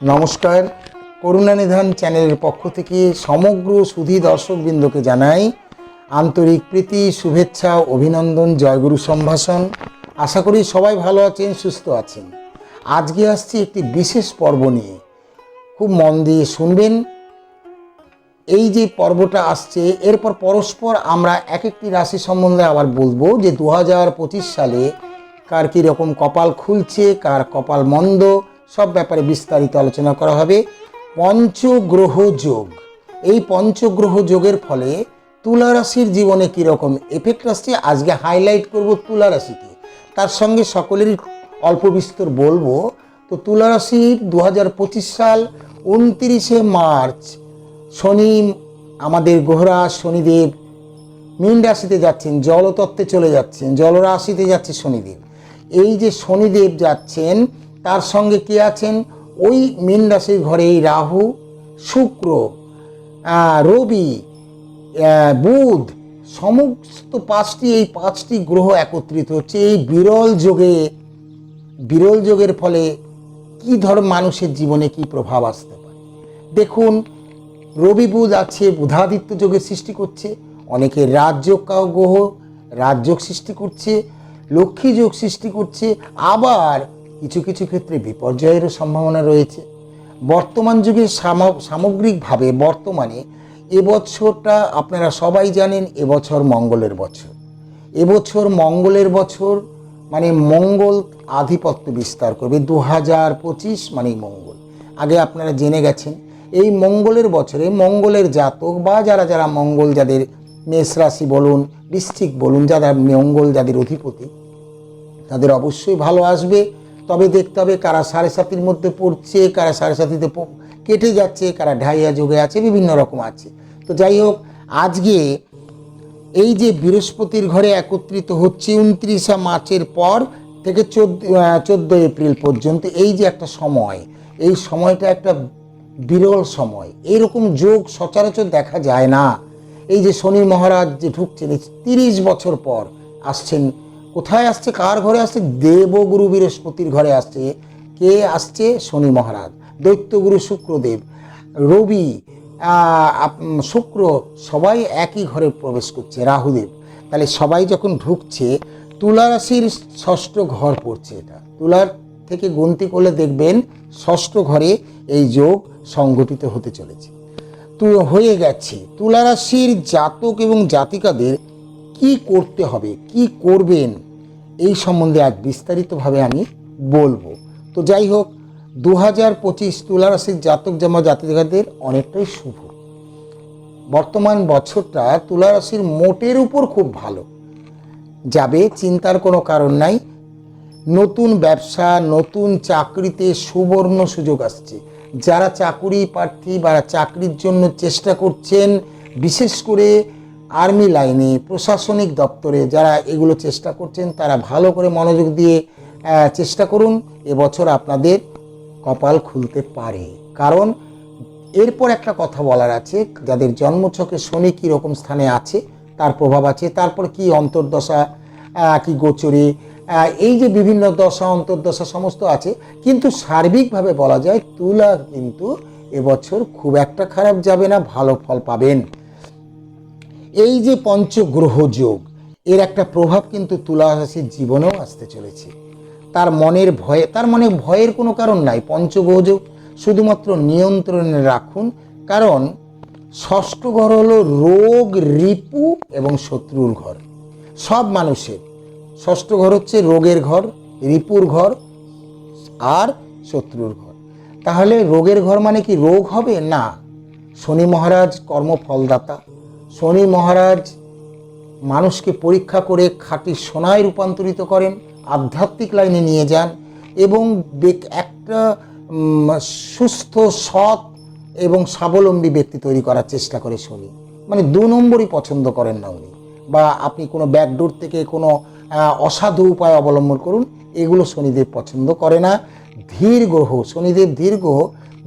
নমস্কার। করুণানিধান চ্যানেলের পক্ষ থেকে সমগ্র সুধী দর্শকবৃন্দকে জানাই আন্তরিক প্রীতি, শুভেচ্ছা, অভিনন্দন, জয়গুরু সম্ভাষণ। আশা করি সবাই ভালো আছেন, সুস্থ আছেন। আজকে আসছি একটি বিশেষ পর্ব নিয়ে। খুব মন দিয়ে শুনবেন। এই যে পর্বটা আসছে, এরপর পরস্পর আমরা এক একটি রাশি সম্বন্ধে আবার বলব যে দু হাজার পঁচিশ সালে কার কীরকম কপাল খুলছে, কার কপাল মন্দ সব ব্যাপারে বিস্তারিত আলোচনা করা হবে। পঞ্চগ্রহ যোগ। এই পঞ্চগ্রহ যোগের ফলে তুলা রাশির জীবনে কীরকম এফেক্ট আসছে, আজকে হাইলাইট করব তুলা রাশিকে। তার সঙ্গে সকলেরই অল্প বিস্তর বলব। তো তুলা রাশির দু হাজার পঁচিশ সাল উনত্রিশে মার্চ, শনি আমাদের গ্রহরা শনিদেব মীন রাশিতে যাচ্ছেন, জলতত্ত্বে চলে যাচ্ছেন, জলরাশিতে যাচ্ছে শনিদেব। এই যে শনিদেব যাচ্ছেন তার সঙ্গে কে আছেন? ওই মীন রাশির ঘরে এই রাহু, শুক্র রবি বুধ, সমস্ত পাঁচটি, এই পাঁচটি গ্রহ একত্রিত হচ্ছে। এই বিরল যোগে, বিরল যোগের ফলে কি ধর মানুষের জীবনে কি প্রভাব আসতে পারে? দেখুন, রবি বুধ আছে, বুধাদিত্য যোগের সৃষ্টি করছে, অনেকে রাজযোগ গ্রহ রাজযোগ সৃষ্টি করছে, লক্ষ্মী যোগ সৃষ্টি করছে, আবার কিছু কিছু ক্ষেত্রে বিপর্যয়েরও সম্ভাবনা রয়েছে। বর্তমান যুগে সাম- সামগ্রিকভাবে বর্তমানে এবছরটা আপনারা সবাই জানেন এবছর মঙ্গলের বছর। এবছর মঙ্গলের বছর মানে মঙ্গল আধিপত্য বিস্তার করবে। দু হাজার পঁচিশ মানে মঙ্গল। আগে আপনারা জেনে গেছেন, এই মঙ্গলের বছরে মঙ্গলের জাতক বা যারা যারা মঙ্গল যাদের মেষ রাশি বলুন, বৃশ্চিক বলুন, যারা মঙ্গল যাদের অধিপতি, তাদের অবশ্যই ভালো আসবে। তবে দেখতে হবে কারা সাড়ে সাতির মধ্যে পড়ছে, কারা সাড়ে সাতিতে কেটে যাচ্ছে, কারা ঢাইয়া যোগে আছে, বিভিন্ন রকম আছে। তো যাই হোক, আজকে এই যে বৃহস্পতির ঘরে একত্রিত হচ্ছে উনত্রিশে মার্চের পর থেকে চোদ্দ এপ্রিল পর্যন্ত, এই যে একটা সময়, এই সময়টা একটা বিরল সময়। এইরকম যোগ সচরাচর দেখা যায় না। এই যে শনি মহারাজ যে ঢুকছেন তিরিশ বছর পর আসছেন কোথায় আসছে, কার ঘরে আসছে? দেবগুরু বৃহস্পতির ঘরে আসছে। কে আসছে? শনি মহারাজ। দৈত্যগুরু শুক্রদেব। রবি শুক্র সবাই একই ঘরে প্রবেশ করছে, রাহুদেব। তাহলে সবাই যখন ঢুকছে তুলা রাশির ষষ্ঠ ঘর পড়ছে এটা। তুলার থেকে গন্তি করলে দেখবেন ষষ্ঠ ঘরে এই যোগ সংগঠিত হতে চলেছে। তো হয়ে গেছে। তুলা রাশির জাতক এবং জাতিকাদের কি করতে হবে, কি করবেন? এই সম্বন্ধে আজ বিস্তারিতভাবে আমি বলব। তো যাই হোক দু হাজার পঁচিশ তুলারাশির জাতক জামা জাতিকাদের অনেকটাই শুভ। বর্তমান বছরটা তুলারাশির মোটের উপর খুব ভালো। যাবে, চিন্তার কোনো কারণ নাই। নতুন ব্যবসা, নতুন চাকরিতে সুবর্ণ সুযোগ আসছে। যারা চাকুরি প্রার্থী বা চাকরির জন্য চেষ্টা করছেন, বিশেষ করে আর্মি লাইনে, প্রশাসনিক দপ্তরে যারা এগুলো চেষ্টা করছেন, তারা ভালো করে মনোযোগ দিয়ে চেষ্টা করুন, এবছর আপনাদের কপাল খুলতে পারে। কারণ, এরপর একটা কথা বলার আছে, যাদের জন্মছকে শনি কীরকম স্থানে আছে, তার প্রভাব আছে, তারপর কি অন্তর্দশা কি গোচরে এই যে বিভিন্ন দশা, অন্তর্দশা সমস্ত আছে, কিন্তু সার্বিকভাবে বলা যায়, তুলা কিন্তু এবছর খুব একটা খারাপ যাবে না, ভালো ফল পাবেন। এই যে পঞ্চগ্রহ যোগ, এর একটা প্রভাব কিন্তু তুলা রাশির জীবনেও আসতে চলেছে। তার মনের ভয়ে, তার মনে ভয়ের কোনো কারণ নাই পঞ্চগ্রহ যোগ। শুধুমাত্র নিয়ন্ত্রণে রাখুন, কারণ ষষ্ঠ ঘর হলো রোগ, রিপু এবং শত্রুর ঘর। সব মানুষের, ষষ্ঠ ঘর হচ্ছে রোগের ঘর, রিপুর ঘর আর শত্রুর ঘর। তাহলে রোগের ঘর মানে কি রোগ হবে? না। শনি মহারাজ কর্মফলদাতা শনি মহারাজ মানুষকে পরীক্ষা করে খাঁটি সোনায় রূপান্তরিত করেন, আধ্যাত্মিক লাইনে নিয়ে যান এবং একটা সুস্থ, সৎ এবং স্বাবলম্বী ব্যক্তি তৈরি করার চেষ্টা করে শনি। মানে দু নম্বরই পছন্দ করেন না উনি। বা আপনি কোনো ব্যাকডোর থেকে কোনো অসাধু উপায় অবলম্বন করুন, এগুলো শনিদেব পছন্দ করে না। ধীর গ্রহ, শনিদেব গ্রহ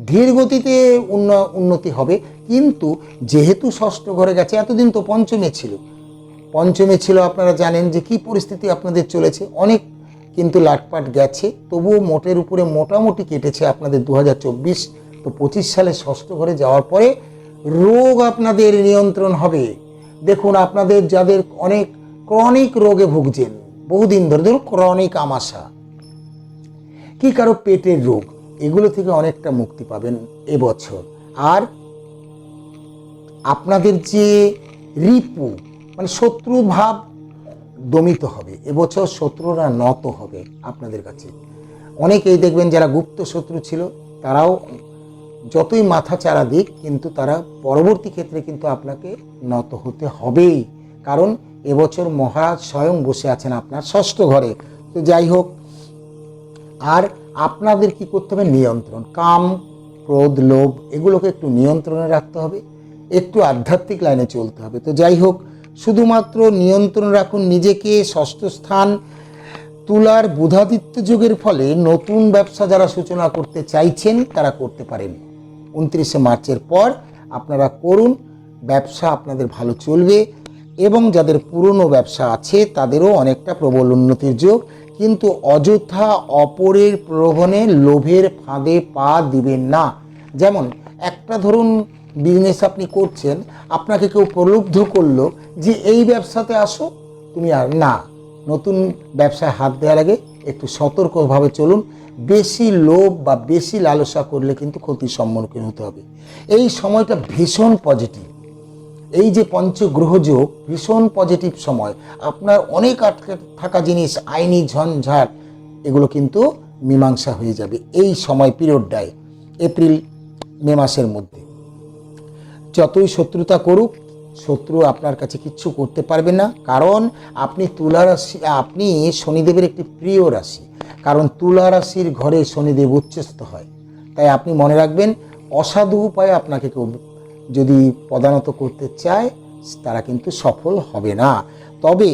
ধীর গতিতে উন্ন- উন্নতি হবে। কিন্তু যেহেতু ষষ্ঠ ঘরে গেছে, এতদিন তো পঞ্চমে ছিল। পঞ্চমে ছিল, আপনারা জানেন যে কি পরিস্থিতি আপনাদের চলেছে। অনেক কিন্তু লাটপাট গেছে, তবুও মোটের উপরে মোটামুটি কেটেছে আপনাদের দু হাজার চব্বিশ। তো পঁচিশ সালে ষষ্ঠ ঘরে যাওয়ার পরে রোগ আপনাদের নিয়ন্ত্রণ হবে। দেখুন, আপনাদের যাদের অনেক ক্রনিক রোগে ভুগছেন, বহুদিন ধরে, ধরুন, ক্রনিক আমাশা। কি কারও পেটের রোগ এগুলো থেকে অনেকটা মুক্তি পাবেন এবছর। আর আপনাদের যে রিপু মানে শত্রু ভাব দমিত হবে, এবছর শত্রুরা নত হবে আপনাদের কাছে। অনেকেই দেখবেন যারা গুপ্ত শত্রু ছিল, তারাও যতই মাথা চারা দিক, কিন্তু তারা পরবর্তী ক্ষেত্রে কিন্তু আপনাকে নত হতে হবেই। কারণ এবছর মহারাজ স্বয়ং বসে আছেন আপনার ষষ্ঠ ঘরে। তো যাই হোক আর আপনাদের কি করতে হবে? নিয়ন্ত্রণ। কাম, ক্রোধ, লোভ, এগুলোকে একটু নিয়ন্ত্রণে রাখতে হবে। একটু আধ্যাত্মিক লাইনে চলতে হবে। তো যাই হোক, শুধুমাত্র নিয়ন্ত্রণ রাখুন নিজেকে। ষষ্ঠ স্থান, তুলার বুধাদিত্য যুগের ফলে নতুন ব্যবসা যারা সূচনা করতে চাইছেন, তারা করতে পারেন। উনত্রিশে মার্চের পর আপনারা করুন, ব্যবসা আপনাদের ভালো চলবে এবং যাদের পুরনো ব্যবসা আছে, তাদেরও অনেকটা প্রবল উন্নতির যোগ। কিন্তু অযথা অপরের প্রলোভনে লোভের ফাঁদে পা দিবেন না। যেমন, একটা ধরুন বিজনেস আপনি করছেন, আপনাকে কেউ প্রলুব্ধ করল যে, এই ব্যবসাতে আসো। তুমি আর, না, নতুন ব্যবসায় হাত দেওয়ার আগে একটু সতর্কভাবে চলুন। বেশি লোভ বা বেশি লালসা করলে কিন্তু ক্ষতির সম্মুখীন হতে হবে। এই সময়টা ভীষণ পজিটিভ এই যে পঞ্চগ্রহ যোগ ভীষণ পজিটিভ সময়। আপনার অনেক আটকে থাকা জিনিস, আইনি ঝঞ্ঝাট, এগুলো কিন্তু মীমাংসা হয়ে যাবে এই সময় পিরিয়ডটায় এপ্রিল, মে মাসের মধ্যে। যতই শত্রুতা করুক, শত্রু আপনার কাছে কিচ্ছু করতে পারবে না, কারণ আপনি তুলা রাশি, আপনি শনিদেবের একটি প্রিয় রাশি, কারণ তুলা রাশির ঘরে শনিদেব উচ্চস্থ হয়। তাই আপনি মনে রাখবেন, অসাধু উপায়ে আপনাকে কেউ যদি পদানত করতে চায়, তারা কিন্তু সফল হবে না। তবে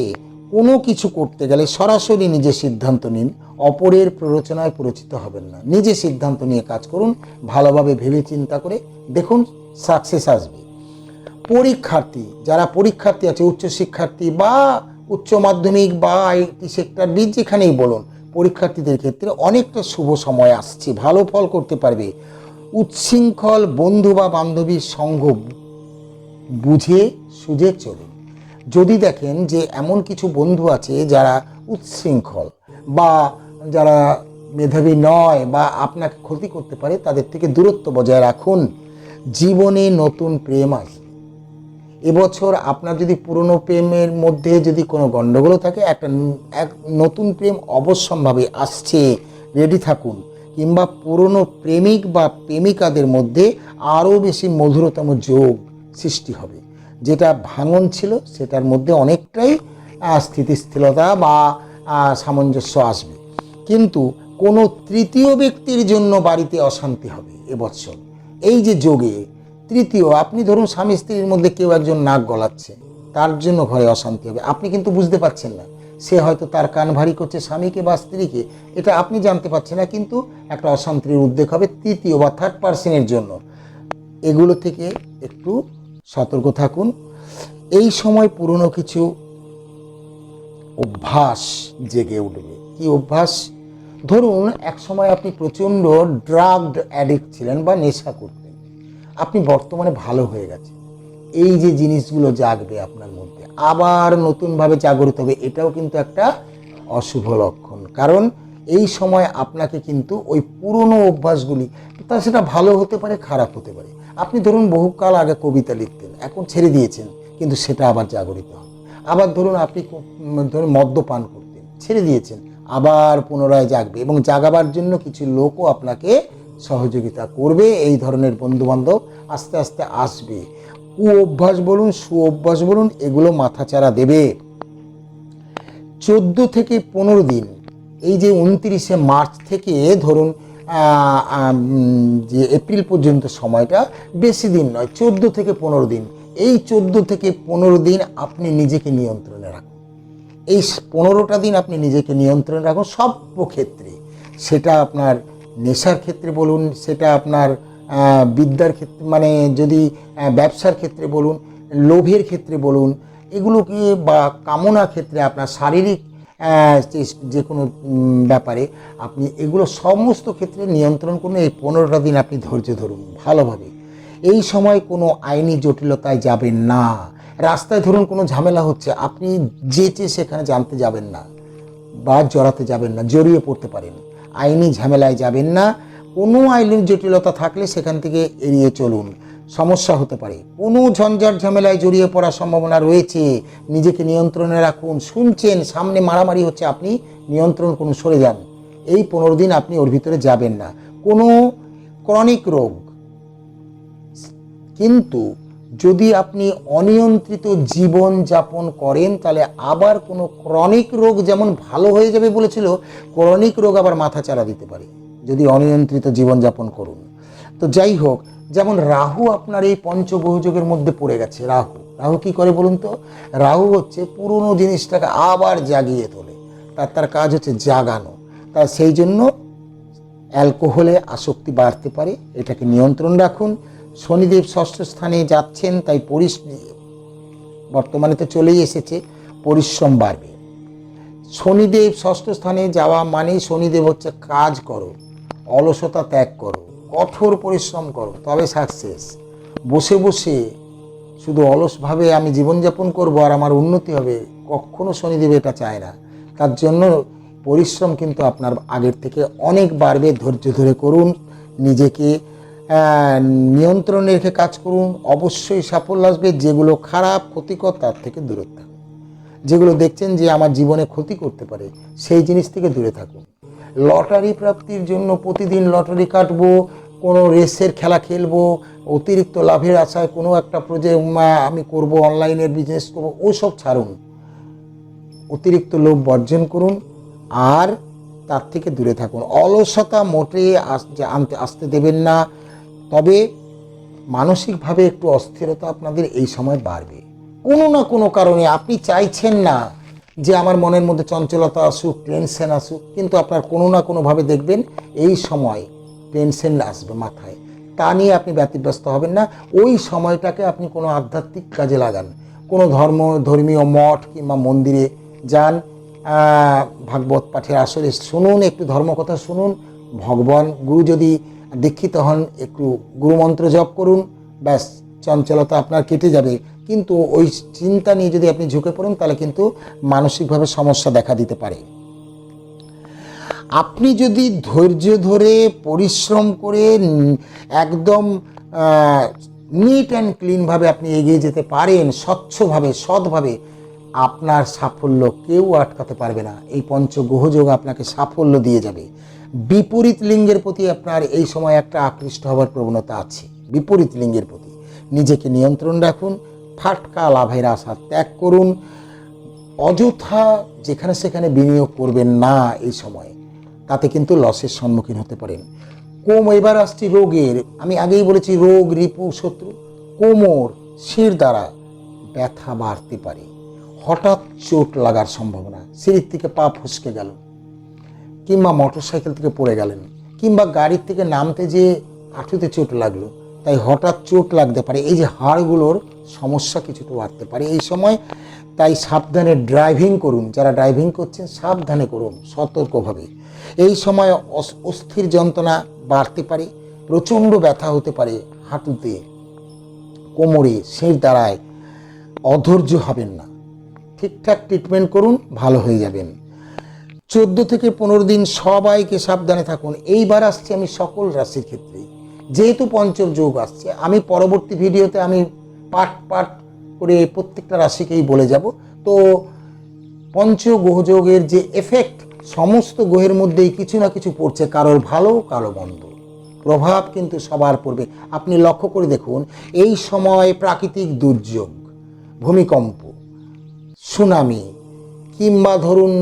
কোনো কিছু করতে গেলে সরাসরি নিজে সিদ্ধান্ত নিন, অপরের প্ররোচনায় প্ররোচিত হবেন না। নিজে সিদ্ধান্ত নিয়ে কাজ করুন, ভালোভাবে ভেবে চিন্তা করে দেখুন সাকসেস আসবে। পরীক্ষার্থী, যারা পরীক্ষার্থী আছে, উচ্চ শিক্ষার্থী বা উচ্চ মাধ্যমিক বা আইটি সেক্টর বি যেখানেই বলুন, পরীক্ষার্থীদের ক্ষেত্রে অনেকটা শুভ সময় আসছে, ভালো ফল করতে পারবে। উচ্ছৃঙ্খল বন্ধু বা বান্ধবীর সঙ্গ বুঝে সুঝে চলুন যদি দেখেন যে এমন কিছু বন্ধু আছে যারা উচ্ছৃঙ্খল বা যারা মেধাবী নয় বা আপনাকে ক্ষতি করতে পারে, তাদের থেকে দূরত্ব বজায় রাখুন। জীবনে নতুন প্রেম আসবে এবছর আপনার যদি পুরনো প্রেমের মধ্যে যদি কোনো গণ্ডগোলও থাকে, একটা এক নতুন প্রেম অবশ্যম্ভাবে আসছে। রেডি থাকুন। কিংবা পুরনো প্রেমিক বা প্রেমিকাদের মধ্যে আরও বেশি মধুরতম যোগ সৃষ্টি হবে। যেটা ভাঙন ছিল, সেটার মধ্যে অনেকটাই স্থিতিশীলতা বা সামঞ্জস্য আসবে। কিন্তু কোনো তৃতীয় ব্যক্তির জন্য বাড়িতে অশান্তি হবে এবছর। এই যে যোগে, তৃতীয়, আপনি ধরুন স্বামী স্ত্রীর মধ্যে কেউ একজন নাক গলাচ্ছে, তার জন্য ঘরে অশান্তি হবে। আপনি কিন্তু বুঝতে পারছেন না। সে হয়তো তার কান ভারী করছে স্বামীকে বা স্ত্রীকে। এটা আপনি জানতে পারছেন না, কিন্তু একটা অশান্তির উদ্বেগ হবে তৃতীয় বা থার্ড পার্সনের জন্য। এগুলো থেকে একটু সতর্ক থাকুন। এই সময় পুরনো কিছু অভ্যাস জেগে উঠবে। কি অভ্যাস? ধরুন, এক সময় আপনি প্রচণ্ড ড্রাগড অ্যাডিক্ট ছিলেন বা নেশা করতেন। আপনি বর্তমানে ভালো হয়ে গেছে এই যে জিনিসগুলো জাগবে আপনার মধ্যে, আবার নতুনভাবে জাগরিত হবে, এটাও কিন্তু একটা অশুভ লক্ষণ। কারণ এই সময় আপনাকে কিন্তু ওই পুরনো অভ্যাসগুলি, তা সেটা ভালো হতে পারে, খারাপ হতে পারে। আপনি ধরুন বহুকাল আগে কবিতা লিখতেন, এখন ছেড়ে দিয়েছেন, কিন্তু সেটা আবার জাগরিত হবে। আবার ধরুন আপনি ধরুন মদ্যপান করতেন, ছেড়ে দিয়েছেন, আবার পুনরায় জাগবে এবং জাগাবার জন্য কিছু লোকও আপনাকে সহযোগিতা করবে, এই ধরনের বন্ধুবান্ধব আস্তে আস্তে আসবে। কু অভ্যাস বলুন সু অভ্যাস বলুন, এগুলো মাথাচাড়া দেবে। চোদ্দ থেকে পনেরো দিন, এই যে উনত্রিশে মার্চ থেকে ধরুন যে এপ্রিল পর্যন্ত সময়টা, বেশি দিন নয়, চোদ্দ থেকে পনেরো দিন। এই চোদ্দ থেকে পনেরো দিন আপনি নিজেকে নিয়ন্ত্রণে রাখুন। এই পনেরোটা দিন আপনি নিজেকে নিয়ন্ত্রণে রাখুন, সব ক্ষেত্রে। সেটা আপনার নেশার ক্ষেত্রে বলুন, সেটা আপনার বিদ্যার ক্ষেত্রে মানে যদি ব্যবসার ক্ষেত্রে বলুন, লোভের ক্ষেত্রে বলুন এগুলোকে বা কামনার ক্ষেত্রে আপনার শারীরিক যে- কোনো ব্যাপারে আপনি এগুলো সমস্ত ক্ষেত্রে নিয়ন্ত্রণ করুন, এই পনেরোটা দিন আপনি ধৈর্য ধরুন ভালোভাবে। এই সময় কোনো আইনি জটিলতায় যাবেন না। রাস্তায় ধরুন কোনো ঝামেলা হচ্ছে, আপনি যে যেচে সেখানে জানতে যাবেন না বা জড়াতে যাবেন না, জড়িয়ে পড়তে পারেন। আইনি ঝামেলায় যাবেন না কোনো আইনি জটিলতা থাকলে সেখান থেকে এড়িয়ে চলুন। সমস্যা হতে পারে। কোনো ঝঞ্ঝাট ঝামেলায় জড়িয়ে পড়ার সম্ভাবনা রয়েছে। নিজেকে নিয়ন্ত্রণে রাখুন। শুনছেন, সামনে মারামারি হচ্ছে। আপনি নিয়ন্ত্রণ করুন সরে যান। এই পনেরো দিন আপনি ওর ভিতরে যাবেন না। কোনো ক্রনিক রোগ। কিন্তু যদি আপনি অনিয়ন্ত্রিত জীবন যাপন করেন, তাহলে আবার কোনো ক্রনিক রোগ যেমন ভালো হয়ে যাবে বলেছিল, ক্রনিক রোগ আবার মাথা চারা দিতে পারে। যদি অনিয়ন্ত্রিত জীবনযাপন করুন। তো যাই হোক, যেমন রাহু আপনার এই পঞ্চগ্রহযোগের মধ্যে পড়ে গেছে, রাহু। রাহু কি করে বলুন তো? রাহু হচ্ছে পুরনো জিনিসটাকে আবার জাগিয়ে তোলে। তার তার কাজ হচ্ছে জাগানো। তা সেই জন্য অ্যালকোহলে আসক্তি বাড়তে পারে, এটাকে নিয়ন্ত্রণ রাখুন। শনিদেব ষষ্ঠ স্থানে যাচ্ছেন, তাই পরিস বর্তমানে তো চলেই এসেছে, পরিশ্রম বাড়বে। শনিদেব ষষ্ঠ স্থানে যাওয়া মানে শনিদেব হচ্ছে কাজ করো। অলসতা ত্যাগ করো, কঠোর পরিশ্রম করো, তবে সাকসেস বসে বসে শুধু অলসভাবে আমি জীবনযাপন করব আর আমার উন্নতি হবে, কখনো শনিদেব এটা চায় না। তার জন্য পরিশ্রম কিন্তু আপনার আগের থেকে অনেক বাড়বে, ধৈর্য ধরে করুন, নিজেকে নিয়ন্ত্রণে রেখে কাজ করুন, অবশ্যই সাফল্য আসবে, যেগুলো খারাপ ক্ষতিকর তার থেকে দূরে থাকুন। যেগুলো দেখছেন যে আমার জীবনে ক্ষতি করতে পারে, সেই জিনিস থেকে দূরে থাকুন। লটারি প্রাপ্তির জন্য প্রতিদিন লটারি কাটবো, কোনো রেসের খেলা খেলব, অতিরিক্ত লাভের আশায় কোনো একটা প্রজেক্ট আমি করব অনলাইনের বিজনেস করব ওসব ছাড়ুন। অতিরিক্ত লোভ বর্জন করুন আর তার থেকে দূরে থাকুন। অলসতা মোটে আনতে, আসতে দেবেন না। তবে মানসিকভাবে একটু অস্থিরতা আপনাদের এই সময় বাড়বে। কোনো না কোনো কারণে আপনি চাইছেন না যে আমার মনের মধ্যে চঞ্চলতা আসুক টেনশন আসুক, কিন্তু আপনার কোনো না কোনোভাবে দেখবেন এই সময় টেনশন আসবে মাথায়। তা নিয়ে আপনি ব্যতিব্যস্ত হবেন না। ওই সময়টাকে আপনি কোনো আধ্যাত্মিক কাজে লাগান। কোনো ধর্ম, ধর্মীয় মঠ কিংবা মন্দিরে যান। ভাগবত পাঠের আসরে শুনুন, একটু ধর্মকথা শুনুন। ভগবান, গুরু যদি দীক্ষিত হন, একটু গুরুমন্ত্র জপ করুন। ব্যাস, চঞ্চলতা আপনার কেটে যাবে। কিন্তু ওই চিন্তা নিয়ে যদি আপনি ঝুঁকে পড়েন, তাহলে কিন্তু মানসিকভাবে সমস্যা দেখা দিতে পারে। আপনি যদি ধৈর্য ধরে, পরিশ্রম করে, একদম নিট অ্যান্ড ক্লিনভাবে আপনি এগিয়ে যেতে পারেন, স্বচ্ছভাবে, সৎভাবে, আপনার সাফল্য কেউ আটকাতে পারবে না। এই পঞ্চগ্রহযোগ আপনাকে সাফল্য দিয়ে যাবে। বিপরীত লিঙ্গের প্রতি আপনার এই সময় একটা আকৃষ্ট হওয়ার প্রবণতা আছে। বিপরীত লিঙ্গের প্রতি। নিজেকে নিয়ন্ত্রণ রাখুন ফাটকা লাভের আশা ত্যাগ করুন। অযথা যেখানে সেখানে বিনিয়োগ করবেন না এই সময়, তাতে কিন্তু লসের সম্মুখীন হতে পারেন। কোম এবার আসছি রোগের। আমি আগেই বলেছি, রোগ, রিপু, শত্রু, কোমর, শির দ্বারা ব্যথা বাড়তে পারে। হঠাৎ চোট লাগার সম্ভাবনা, সিঁড়ির থেকে পা ফসকে গেল, কিংবা মোটরসাইকেল থেকে পড়ে গেলেন, কিংবা গাড়ির থেকে নামতে যেয়ে হাঁটুতে চোট লাগল। তাই হঠাৎ চোট লাগতে পারে। এই যে হাড়গুলোর সমস্যা কিছুটা বাড়তে পারে এই সময়। তাই সাবধানে ড্রাইভিং করুন। যারা ড্রাইভিং করছেন, সাবধানে করুন সতর্কভাবে। এই সময় অস- অস্থির যন্ত্রণা বাড়তে পারে, প্রচণ্ড ব্যথা হতে পারে, হাঁটুতে, কোমরে, শির দ্বারায় অধৈর্য হবেন না। ঠিকঠাক ট্রিটমেন্ট করুন, ভালো হয়ে যাবেন। চোদ্দ থেকে পনেরো দিন সবাইকে সাবধানে থাকুন। এইবার আসছে আমি সকল রাশির ক্ষেত্রে। যেহেতু পঞ্চম যোগ আসছে, আমি পরবর্তী ভিডিওতে আমি পাট পাট করে প্রত্যেকটা রাশিকেই বলে যাব। তো পঞ্চ গ্রহযোগের যে এফেক্ট সমস্ত গ্রহের মধ্যেই কিছু না কিছু পড়ছে, কারোর ভালো, কারও মন্দ। প্রভাব কিন্তু সবার পড়বে। আপনি লক্ষ্য করে দেখুন, এই সময় প্রাকৃতিক দুর্যোগ, ভূমিকম্প, সুনামি, কিংবা ধরুন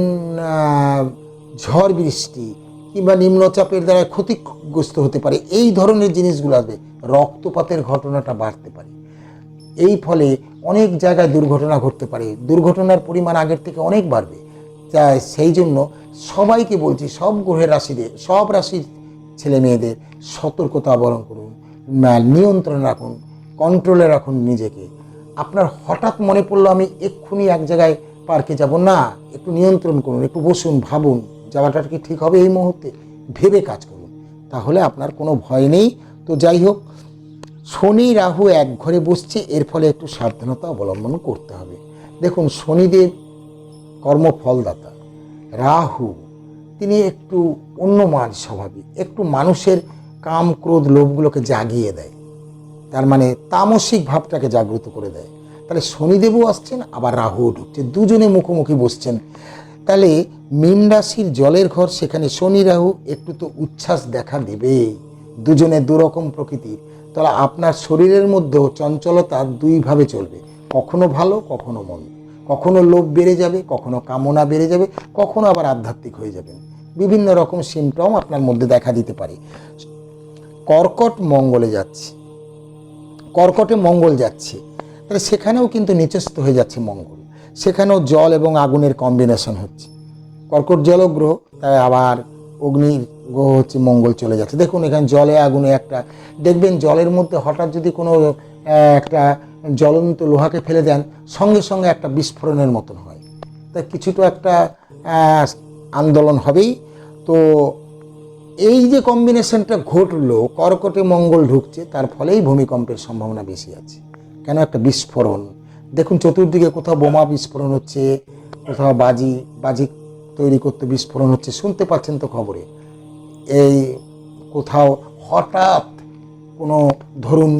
ঝড় বৃষ্টি, কিংবা নিম্নচাপের দ্বারা ক্ষতিগ্রস্ত হতে পারে, এই ধরনের জিনিসগুলো আসবে। রক্তপাতের ঘটনাটা বাড়তে পারে। এই ফলে অনেক জায়গায় দুর্ঘটনা ঘটতে পারে। দুর্ঘটনার পরিমাণ আগের থেকে অনেক বাড়বে। তাই সেই জন্য সবাইকে বলছি, সব গ্রহের রাশিদের, সব রাশির ছেলে মেয়েদের সতর্কতা অবলম্বন করুন নিয়ন্ত্রণ রাখুন কন্ট্রোলে রাখুন নিজেকে। আপনার হঠাৎ মনে পড়ল, আমি এক্ষুনি এক জায়গায় পার্কে যাব? না, একটু নিয়ন্ত্রণ করুন, একটু বসুন, ভাবুন, যাওয়াটা কি ঠিক হবে এই মুহূর্তে? ভেবে কাজ করুন। তাহলে আপনার কোনো ভয় নেই। তো যাই হোক শনি রাহু এক ঘরে বসছে, এর ফলে একটু সাবধানতা অবলম্বন করতে হবে। দেখুন, শনিদেব কর্মফলদাতা। রাহু, তিনি একটু অন্যমান স্বভাবিক, একটু মানুষের কাম, ক্রোধ, লোভগুলোকে জাগিয়ে দেয়। তার মানে তামসিক ভাবটাকে জাগ্রত করে দেয়। তাহলে শনিদেবও আসছেন, আবার রাহুও ঢুকছে। দুজনে মুখোমুখি বসছেন। তাহলে মীন রাশির জলের ঘর, সেখানে শনি রাহু, একটু তো উচ্ছ্বাস দেখা দেবে। দুজনে দুরকম প্রকৃতির। তাহলে আপনার শরীরের মধ্যেও চঞ্চলতা দুইভাবে চলবে। কখনো ভালো, কখনো মন্দ। কখনো লোভ বেড়ে যাবে, কখনো কামনা বেড়ে যাবে, কখনো আবার আধ্যাত্মিক হয়ে যাবেন। বিভিন্ন রকম সিমটম আপনার মধ্যে দেখা দিতে পারে। কর্কট মঙ্গলে যাচ্ছে। কর্কটে মঙ্গল যাচ্ছে। তাহলে সেখানেও কিন্তু নিচস্থ হয়ে যাচ্ছে মঙ্গল। সেখানেও জল এবং আগুনের কম্বিনেশন হচ্ছে। কর্কট জলগ্রহ তাই আবার অগ্নির গ্রহ হচ্ছে মঙ্গল চলে যাচ্ছে। দেখুন, এখানে জলে আগুনে একটা, দেখবেন জলের মধ্যে হঠাৎ যদি কোনো একটা জ্বলন্ত লোহাকে ফেলে দেন, সঙ্গে সঙ্গে একটা বিস্ফোরণের মতন হয়। তাই কিছুটা একটা আন্দোলন হবেই। তো এই যে কম্বিনেশনটা ঘটলো, কর্কটে মঙ্গল ঢুকছে, তার ফলেই ভূমিকম্পের সম্ভাবনা বেশি আছে। কেন? একটা বিস্ফোরণ। দেখুন, চতুর্দিকে কোথাও বোমা বিস্ফোরণ হচ্ছে, কোথাও বাজি বাজি তৈরি করতে বিস্ফোরণ হচ্ছে, শুনতে পাচ্ছেন তো খবরে। এই কোথাও হঠাৎ কোনো ধরুন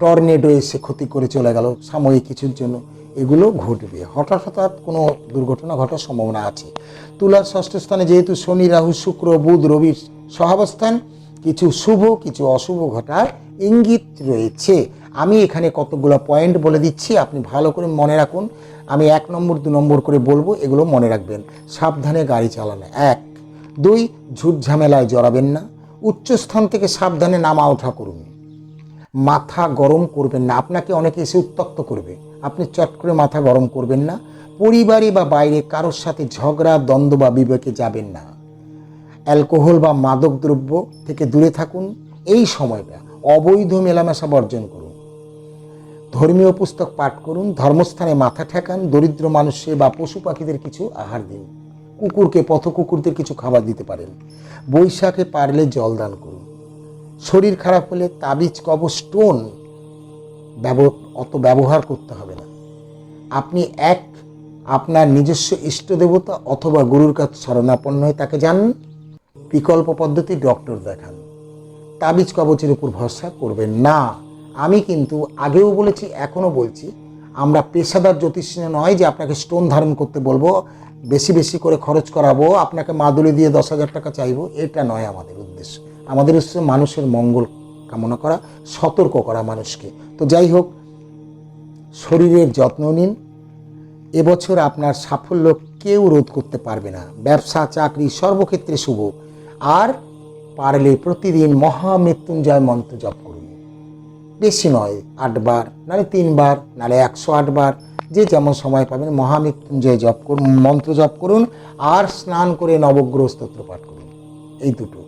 টর্নেডো এসে ক্ষতি করে চলে গেল সাময়িক কিছুর জন্য, এগুলো ঘটবে। হঠাৎ হঠাৎ কোনো দুর্ঘটনা ঘটার সম্ভাবনা আছে। তুলার ষষ্ঠ স্থানে যেহেতু শনি, রাহু, শুক্র, বুধ রবির সহাবস্থান, কিছু শুভ, কিছু অশুভ ঘটার ইঙ্গিত রয়েছে। আমি এখানে কতগুলো পয়েন্ট বলে দিচ্ছি, আপনি ভালো করে মনে রাখুন। আমি এক নম্বর, দু নম্বর করে বলব, এগুলো মনে রাখবেন। সাবধানে গাড়ি চালানো। এক। দুই, ঝুট ঝামেলায় জড়াবেন না। উচ্চস্থান থেকে সাবধানে নামা ওঠা করুন। মাথা গরম করবেন না। আপনাকে অনেকে এসে উত্তক্ত করবে। আপনি চট করে মাথা গরম করবেন না। পরিবারে বা বাইরে কারোর সাথে ঝগড়া, দ্বন্দ্ব বা বিবেকে যাবেন না। অ্যালকোহল বা মাদক দ্রব্য থেকে দূরে থাকুন। এই সময়টা অবৈধ মেলামেশা বর্জন করুন। ধর্মীয় পুস্তক পাঠ করুন, ধর্মস্থানে মাথা ঠেকান, দরিদ্র মানুষের বা পশু পাখিদের কিছু আহার দিন। কুকুরকে পথ কুকুরদের কিছু খাবার দিতে পারেন। বৈশাখে পারলে জল দান করুন। শরীর খারাপ হলে তাবিজ কবচ স্টোন অত ব্যবহার করতে হবে না। আপনি এক আপনার নিজস্ব ইষ্ট দেবতা অথবা গুরুর কাছে শরণাপন্ন হয়ে তাকে জানুন বিকল্প পদ্ধতি ডক্টর দেখান। তাবিজ, কবচের উপর ভরসা করবেন না। আমি কিন্তু আগেও বলেছি, এখনও বলছি, আমরা পেশাদার জ্যোতিষ নয় যে আপনাকে স্টোন ধারণ করতে বলব, বেশি বেশি করে খরচ করাবো, আপনাকে মাদুলি দিয়ে দশ হাজার টাকা চাইব, এটা নয় আমাদের উদ্দেশ্য। আমাদের উদ্দেশ্য মানুষের মঙ্গল কামনা করা, সতর্ক করা মানুষকে। তো যাই হোক, শরীরের যত্ন নিন, এবছর আপনার সাফল্য কেউ রোধ করতে পারবে না। ব্যবসা, চাকরি সর্বক্ষেত্রে শুভ। আর পারলে প্রতিদিন মহামৃত্যুঞ্জয় মন্ত্র জপ বেশি নয়, আটবার, নাহলে তিনবার, নাহলে একশো আটবার। যে যেমন সময় পাবেন, মহামৃত্যুঞ্জয় জপ করুন, মন্ত্র জপ করুন, আর স্নান করে নবগ্রহ স্তোত্র পাঠ করুন। এই দুটো।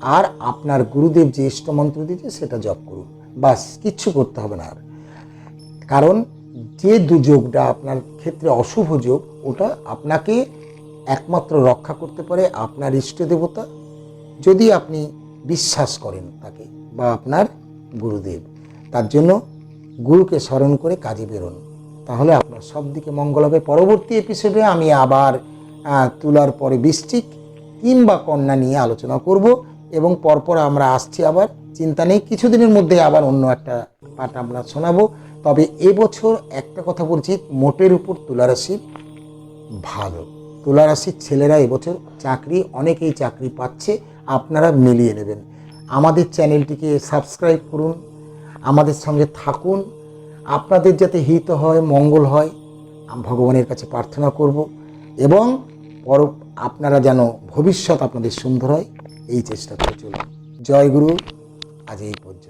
আর আপনার গুরুদেব যে ইষ্ট মন্ত্র দিয়েছে, সেটা জপ করুন। বাস, কিচ্ছু করতে হবে না আর। কারণ যে দুযোগটা আপনার ক্ষেত্রে অশুভ যোগ, ওটা আপনাকে একমাত্র রক্ষা করতে পারে আপনার ইষ্ট দেবতা। যদি আপনি বিশ্বাস করেন তাকে বা আপনার গুরুদেব। তার জন্য গুরুকে স্মরণ করে কাজে বেরোন। তাহলে আপনার সব দিকে মঙ্গল হবে। পরবর্তী এপিসোডে আমি আবার তুলার পরে বৃশ্চিক কিংবা কন্যা নিয়ে আলোচনা করব এবং পরপর আমরা আসছি আবার। চিন্তা নেই, কিছুদিনের মধ্যে আবার অন্য একটা পাঠ আমরা শোনাবো। তবে এবছর একটা কথা বলছি, মোটের উপর তুলারাশির ভালো। তুলারাশির ছেলেরা এবছর চাকরি, অনেকেই চাকরি পাচ্ছে, আপনারা মিলিয়ে নেবেন। আমাদের চ্যানেলটিকে সাবস্ক্রাইব করুন আমাদের সঙ্গে থাকুন। আপনাদের যাতে হিত হয়, মঙ্গল হয়, আমি ভগবানের কাছে প্রার্থনা করব এবং পর আপনারা যেন ভবিষ্যৎ আপনাদের সুন্দর হয়, এই চেষ্টা করে চলুন। জয় গুরু, আজ এই পর্যন্ত।